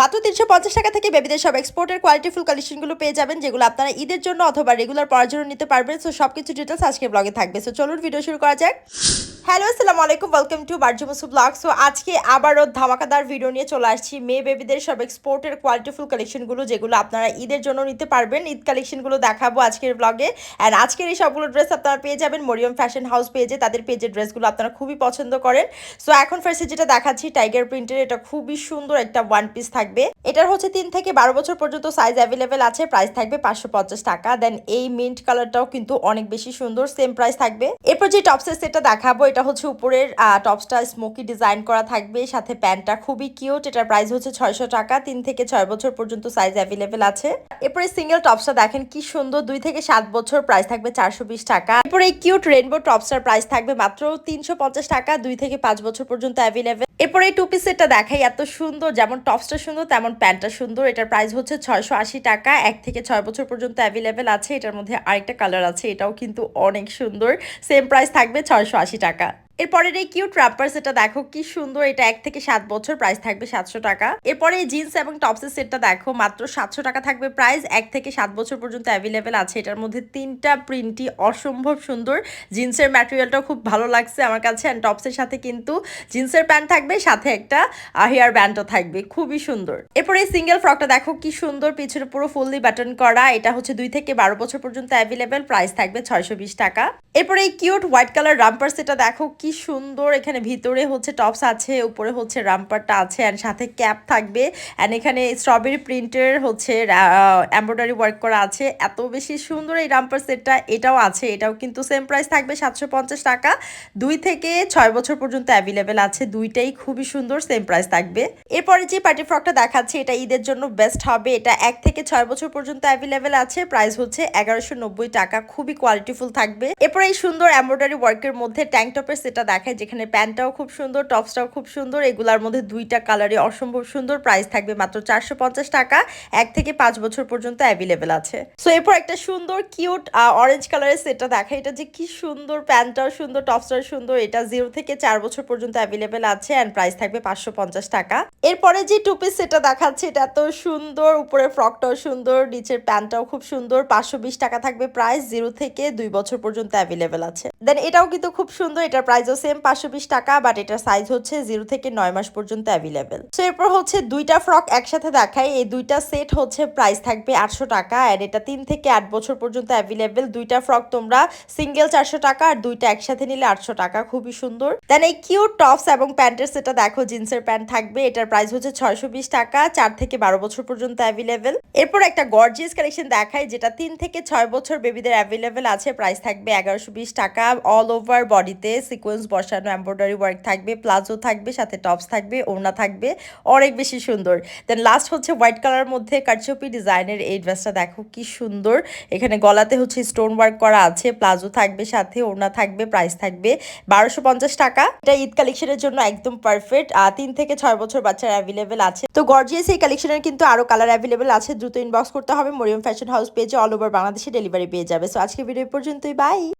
মাত্র তিনশো পঞ্চাশ টাকা থেকে বেবিদের সব এক্সপোর্টের কোয়ালিটি ফুল কালেকশনগুলো পেয়ে যাবেন, যেগুলো আপনারা ঈদের জন্য অথবা রেগুলার পড়ার জন্য নিতে পারবেন। সো সব কিছু ডিটেলস আজকে ব্লগে থাকবে। সো চলুন ভিডিও শুরু করা যাক। হ্যালো, আসসালামু আলাইকুম ওয়েলকাম টু বার্জুমসু ব্লগ সো আজকে আবারও ধামাকাদার ভিডিও নিয়ে চলে আসছি। মেয়ে বেবিদের সব এক্সপোর্টের কোয়ালিটিফুল কালেকশনগুলো যেগুলো আপনারা ঈদের জন্য নিতে পারবেন। ঈদ কালেকশনগুলো দেখাবো আজকের ব্লগে অ্যান্ড আজকের এই সবগুলো ড্রেস আপনারা পেয়ে যাবেন। মরিয়ম ফ্যাশন হাউস পেজে তাদের পেজের ড্রেসগুলো আপনারা খুবই পছন্দ করেন। সো এখন ফার্স্টে যেটা দেখাচ্ছি টাইগার প্রিন্টের এটা খুবই সুন্দর একটা ওয়ান পিস থাকবে। এটার হচ্ছে তিন থেকে বারো বছর পর্যন্ত সাইজ অ্যাভেলেবেল আছে। প্রাইস থাকবে পাঁচশো পঞ্চাশ টাকা। দেন এই মিন্ট কালারটাও কিন্তু অনেক বেশি সুন্দর। সেম প্রাইস থাকবে। এরপর যে টপসের সেটটা দেখাবো, এটা হচ্ছে উপরের টপসটা স্মোকি ডিজাইন করা থাকবে, সাথে প্যান্টটা খুবই কিউট, এটার প্রাইস হচ্ছে ছয়শো টাকা, তিন থেকে ছয় বছর পর্যন্ত সাইজ অ্যাভেলেবেল আছে। এরপরে সিঙ্গেল টপসটা দেখেন কি সুন্দর, দুই থেকে সাত বছর প্রাইস থাকবে চারশো বিশ টাকা। এরপরে এই কিউট রেনবো টপসটার প্রাইস থাকবে মাত্র তিনশো পঞ্চাশ টাকা, দুই থেকে পাঁচ বছর পর্যন্ত অ্যাভেলেবেল এরপরে এই টু পিস দেখাই, এত সুন্দর, যেমন টপসটা সুন্দর, তেমন প্যান্টটা সুন্দর। এটার প্রাইস হচ্ছে ছয়শো আশি টাকা, এক থেকে ছয় বছর পর্যন্ত অ্যাভেলেবেল আছে। এটার মধ্যে আরেকটা কালার আছে, এটাও কিন্তু অনেক সুন্দর। সেম প্রাইস থাকবে ছয়শো আশি টাকা। এরপরের এই কিউট রাপার সেটা দেখো কি সুন্দর, এটা এক থেকে সাত বছর প্রাইস থাকবে সাতশো টাকা। এরপরে জিন্স এবং টপসের সেটটা দেখো, মাত্র সাতশো টাকা থাকবে প্রাইস এক থেকে সাত বছর পর্যন্ত অ্যাভেলেবেল আছে। এটার মধ্যে তিনটা প্রিন্টই অসম্ভব সুন্দর। জিন্সের ম্যাটেরিয়ালটাও খুব ভালো লাগছে আমার কাছে অ্যান্ড টপসের সাথে কিন্তু জিন্সের প্যান্ট থাকবে, সাথে একটা হেয়ার ব্যান্ডও থাকবে। খুবই সুন্দর। এরপরে সিঙ্গেল ফ্রকটা দেখো কি সুন্দর, পিছনে পুরো ফুললি বাটন করা। এটা হচ্ছে দুই থেকে বারো বছর পর্যন্ত অ্যাভেলেবেল প্রাইস থাকবে ছয়শো বিশ টাকা। এরপরে এই কিউট হোয়াইট কালার রাম্পার সেটা দেখো কি সুন্দর এখানে ভিতরে হচ্ছে টপস আছে, উপরে হচ্ছে রাম্পারটা আছে অ্যান্ড সাথে ক্যাপ থাকবে অ্যান্ড এখানে স্ট্রবেরি প্রিন্টের হচ্ছে এমব্রয়ডারি ওয়ার্ক করা আছে। এত বেশি সুন্দর এই রাম্পার সেটটা এটাও আছে, এটাও কিন্তু সেম প্রাইস থাকবে সাতশো পঞ্চাশ টাকা। দুই থেকে ছয় বছর পর্যন্ত অ্যাভেলেবেল আছে, দুইটাই খুবই সুন্দর সেম প্রাইস থাকবে। এরপরে যে পার্টি ফ্রকটা দেখাচ্ছে, এটা ঈদের জন্য বেস্ট হবে। এটা এক থেকে ছয় বছর পর্যন্ত অ্যাভেলেবেল আছে প্রাইস হচ্ছে এগারোশো টাকা, খুবই কোয়ালিটিফুল থাকবে। এরপরে এই সুন্দর এমব্রয়ডারি ওয়ার্কের মধ্যে ট্যাঙ্ক টপের সেটা দেখায়, যেখানে প্যান্টটাও খুব সুন্দর, টপসটাও খুব সুন্দর, এগুলার মধ্যে দুইটা কালারে অসম্ভব সুন্দর প্রাইস থাকবে মাত্র চারশো পঞ্চাশ টাকা। এক থেকে পাঁচ বছর পর্যন্ত অ্যাভেলেবেল আছে। সো এরপর একটা সুন্দর কিউট অরেঞ্জ কালারের সেটটা দেখা এটা যে কি সুন্দর প্যান্টটাও সুন্দর, টপসটাও সুন্দর, এটা জিরো থেকে চার বছর পর্যন্ত অ্যাভেলেবেল আছে অ্যান্ড প্রাইস থাকবে পাঁচশো পঞ্চাশ টাকা। এরপরে যে টু পিস সেটটা দেখাচ্ছে, এটা এত সুন্দর, উপরে ফ্রকটাও সুন্দর, নিচের প্যান্টটাও খুব সুন্দর, পাঁচশো বিশ টাকা থাকবে প্রাইস জিরো থেকে দুই বছর পর্যন্ত অ্যাভেলেবেল আছে। দেন এটাও কিন্তু খুব সুন্দর, এটার প্রাইসও সেম পাঁচশো বিশ টাকা বাট এটার সাইজ হচ্ছে জিরো থেকে নয় মাস পর্যন্ত অ্যাভেলেবেল সো এরপর হচ্ছে দুইটা ফ্রক একসাথে দেখাই। এই দুইটা সেট হচ্ছে প্রাইস থাকবে আটশো টাকা আর এটা তিন থেকে আট বছর পর্যন্ত অ্যাভেলেবেল দুইটা ফ্রক তোমরা সিঙ্গেল চারশো টাকা, আর দুইটা একসাথে নিলে আটশো টাকা। খুবই সুন্দর। দেন এই কিউট টপস এবং প্যান্টের সেটা দেখো, জিন্সের প্যান্ট থাকবে। এটার প্রাইস হচ্ছে ছয়শো বিশ টাকা, চার থেকে বারো বছর পর্যন্ত অ্যাভেলেবেল এরপর একটা গর্জিয়াস কালেকশন দেখায় যেটা তিন থেকে ছয় বছর বেবিদের অ্যাভেলেবেল আছে। প্রাইস থাকবে এগারোশো টাকা অল ওভার বডিতে সিকোয়েন্স বসানো এম্ব্রয়ডারি ওয়ার্ক থাকবে প্লাজো থাকবে, সাথে টপস থাকবে, ওড়না থাকবে, অনেক বেশি সুন্দর। দেন লাস্ট হচ্ছে হোয়াইট কালার মধ্যে কারচুপি ডিজাইনের এই ড্রেসটা দেখো কি সুন্দর। এখানে গলাতে হচ্ছে স্টোন ওয়ার্ক করা আছে প্লাজো থাকবে, সাথে ওড়না থাকবে প্রাইস থাকবে বারোশো টাকা। এটা ঈদ কালেকশনের জন্য একদম পারফেক্ট তিন থেকে ছয় বছর বাচ্চার অ্যাভেলেবেল আছে। তো গর্জিয়াস এই কালেকশনের কিন্তু আরও কালার অ্যাভেলেবেল আছে। দ্রুত ইনবক্স করতে হবে। মরিয়ম ফ্যাশন হাউস পেজে অল ওভার বাংলাদেশে ডেলিভারি পেয়ে যাবে। সো আজকে ভিডিও পর্যন্তই। বাই